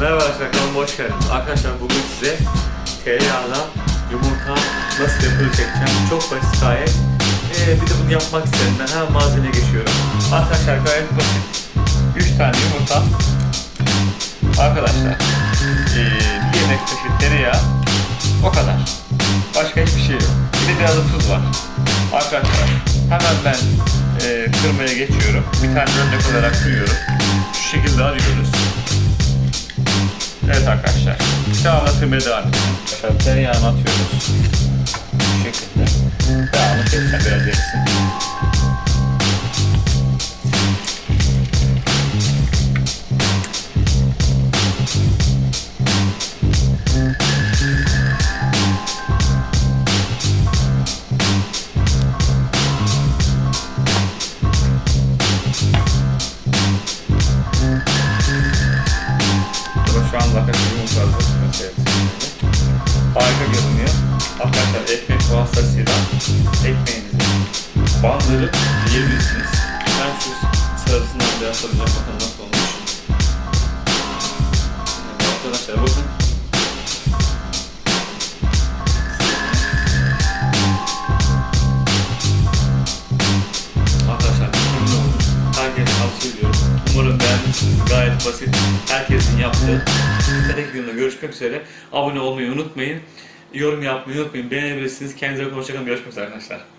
Merhaba arkadaşlar kanalıma hoş geldiniz. Arkadaşlar bugün size tereyağına yumurta nasıl yapılır çekeceğim. Çok basit gayet. Ee, bir de bunu yapmak istedim. Ben hemen malzemeye geçiyorum. Arkadaşlar gayet basit. 3 tane yumurta. Arkadaşlar ee, bir yemek kaşığı tereyağı. O kadar. Başka hiçbir şey yok. Bir de biraz da tuz var. Arkadaşlar hemen ben ee, kırmaya geçiyorum. Bir tane örnek olarak kırıyorum. Şu şekilde alıyoruz. Evet arkadaşlar. Devamlı kırmaya devam edelim. Tereyağını atıyoruz. Bu şekilde. Keseceğim biraz erisin. Hazır. Mesela Harika görünüyor. Arkadaşlar ekmek vasıtasıyla ekmeğinizi bandırıp yiyebilirsiniz. Ben şu sarısından biraz alacağım bakın nasıl olmuş. Evet, arkadaşlar bakın. Arkadaşlar mükemmel olmuş. Herkese tavsiye ediyorum. Umarım beğenmişsiniz. Gayet basit. Herkesin yaptığı. Tek videomda görüşmek üzere. Abone olmayı unutmayın. Yorum yapmayı unutmayın. Beğenebilirsiniz. Kendinize. Hoşçakalın. Görüşmek üzere arkadaşlar.